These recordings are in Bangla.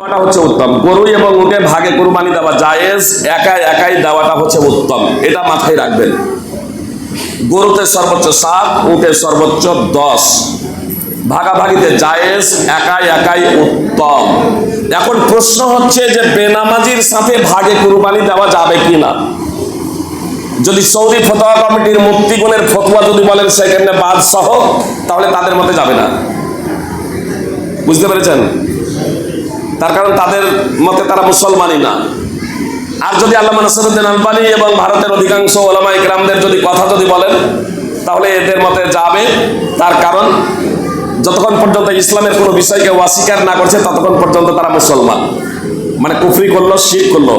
দেওয়াটা হচ্ছে উত্তম। গরু এবং উঠে ভাগে কুরবানি দেওয়া জায়েজ, একাই একাই দেওয়াটা হচ্ছে উত্তম। এটা মাথায় রাখবেন। গরুতে সর্বোচ্চ সাত উঠে সর্বোচ্চ দশ। ভাগাভাগিতে জায়েজ, একাই একাই উত্তম। এখন প্রশ্ন হচ্ছে যে বেনামাজির সাথে ভাগে কুরবানি দেওয়া যাবে কিনা? যদি সৌদি ফতোয়া কমিটির মুক্তিগুণের ফতোয়া যদি বলেন সেখানে বাদ সহ তাহলে তাদের মতে যাবে না। বুঝতে পেরেছেন? তার কারণ তাদের মতে তারা মুসলমানই না। আর যদি আল্লাহ নাসরুদ্দিন আলবানি এবং ভারতের অধিকাংশ ওলামা ইকরামদের যদি কথা যদি বলেন, তাহলে এদের মতে যাবে। তার কারণ, যতক্ষণ পর্যন্ত ইসলামের কোনো বিষয়কে অস্বীকার না করছে, ততক্ষণ পর্যন্ত তারা মুসলমান। মানে কুফরি করল, শির করল।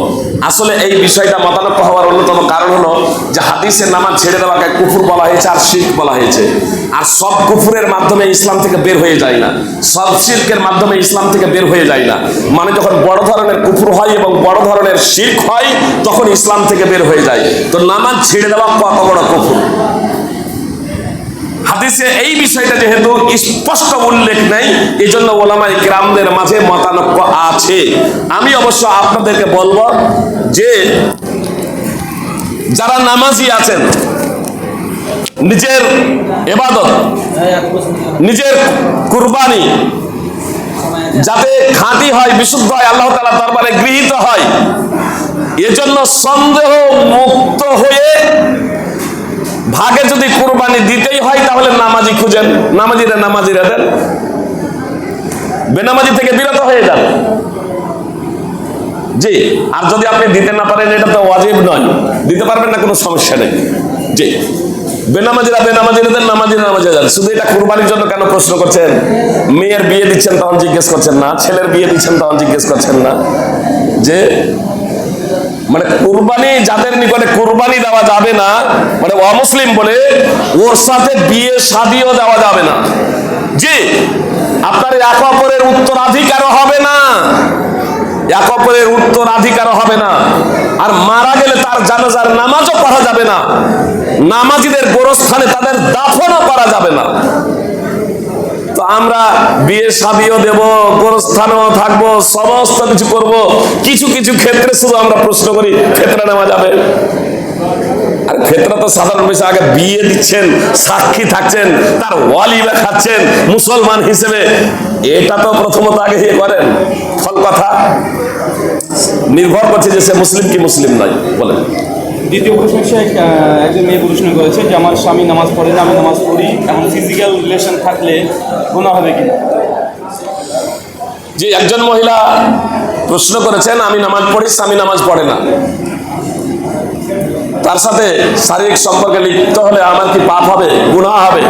আসলে এই বিষয়টা মতানক্য হওয়ার অন্যতম কারণ হলো যে হাদিসের নামাজ ছেড়ে দেওয়াকে কুফুর বলা হয়েছে আর শির্ক বলা হয়েছে। আর সব কুফুরের মাধ্যমে ইসলাম থেকে বের হয়ে যায় না। সব শির্কের মাধ্যমে ইসলাম থেকে বের হয়ে যায় না। মানে যখন বড় ধরনের কুফুর হয় এবং বড় ধরনের শির্ক হয়, তখন ইসলাম থেকে বের হয়ে যায়। তো নামাজ ছেড়ে দেওয়া কত বড় কুফুর। হাদিসে এই বিষয়টা যেহেতু স্পষ্ট উল্লেখ নেই এই জন্য ওলামাই গ্রামদের মাঝে মতানক্য আছে। আমি অবশ্য আপনাদেরকে বলব যে, যারা নামাজি আছেন, নিজের এবাদত, নিজের কুরবানি যাতে খাঁটি হয়, বিশুদ্ধ হয়, আল্লাহ তালা দরবারে গৃহীত হয়, এজন্য সন্দেহ মুক্ত হয়ে ভাগে যদি কুরবানি দিতেই হয়, তাহলে নামাজি খুঁজেন। নামাজিরা নামাজিরা দেন। বেনামাজি থেকে বিরত হয়ে যান। জি, আর যদি আপনি দিতে না পারেন, এটা তো ওয়াজিব নয়। দিতে পারবেন না, কোনো সমস্যা নেই। জি, বেনামাজিরা বেনামাজিরা দেন, নামাজিরা নামাজিরা দেন। শুধু এটা কুরবানির জন্য কেন প্রশ্ন করছেন? মেয়ের বিয়ে দিচ্ছেন, তখন জিজ্ঞেস করছেন না। ছেলের বিয়ে দিচ্ছেন, তখন জিজ্ঞেস করছেন না। যে মানে কুরবানি যাদের নিকটে কুরবানি দেওয়া যাবে না মানে অমুসলিম বলে, ওর সাথে বিয়ে শাদিও দেওয়া যাবে না। জি, আপনার এক অপরের উত্তরাধিকারও হবে না। এক অপরের উত্তরাধিকারও হবে না। আর মারা গেলে তার জানাজার নামাজও পড়া যাবে না। নামাজিদের গোরস্থানে তাদের দাফনও করা যাবে না। আমরা বিয়ে শাদিও দেব গোরস্থানেও থাকব, সমস্ত কিছু করব। কিছু কিছু ক্ষেত্রে শুধু আমরা প্রশ্ন করি, ক্ষেত্রে নেওয়া যাবে? আর ক্ষেত্রে তো সাধারণ বিষয়, আগে বিয়ে দিচ্ছেন, সাক্ষী থাকছেন, তার ওয়ালি খাচ্ছেন মুসলমান হিসেবে। এটা তো প্রথমত আগে ইয়ে করেন, ফল কথা। নির্ভর করছে যে সে মুসলিম কি মুসলিম নয়, বলেন। দ্বিতীয় প্রশ্ন হচ্ছে একজন মেয়ে প্রশ্ন করেছে যে আমার স্বামী নামাজ পড়ে না, আমি নামাজ পড়ি। এখন ফিজিক্যাল রিলেশন থাকলে গুণা হবে কি? যে একজন মহিলা প্রশ্ন করেছেন, আমি নামাজ পড়ি, স্বামী নামাজ পড়ে না। তার সাথে শারীরিক সম্পর্কে লিপ্ত হলে আমার কি পাপ হবে, গুনাহ হবে?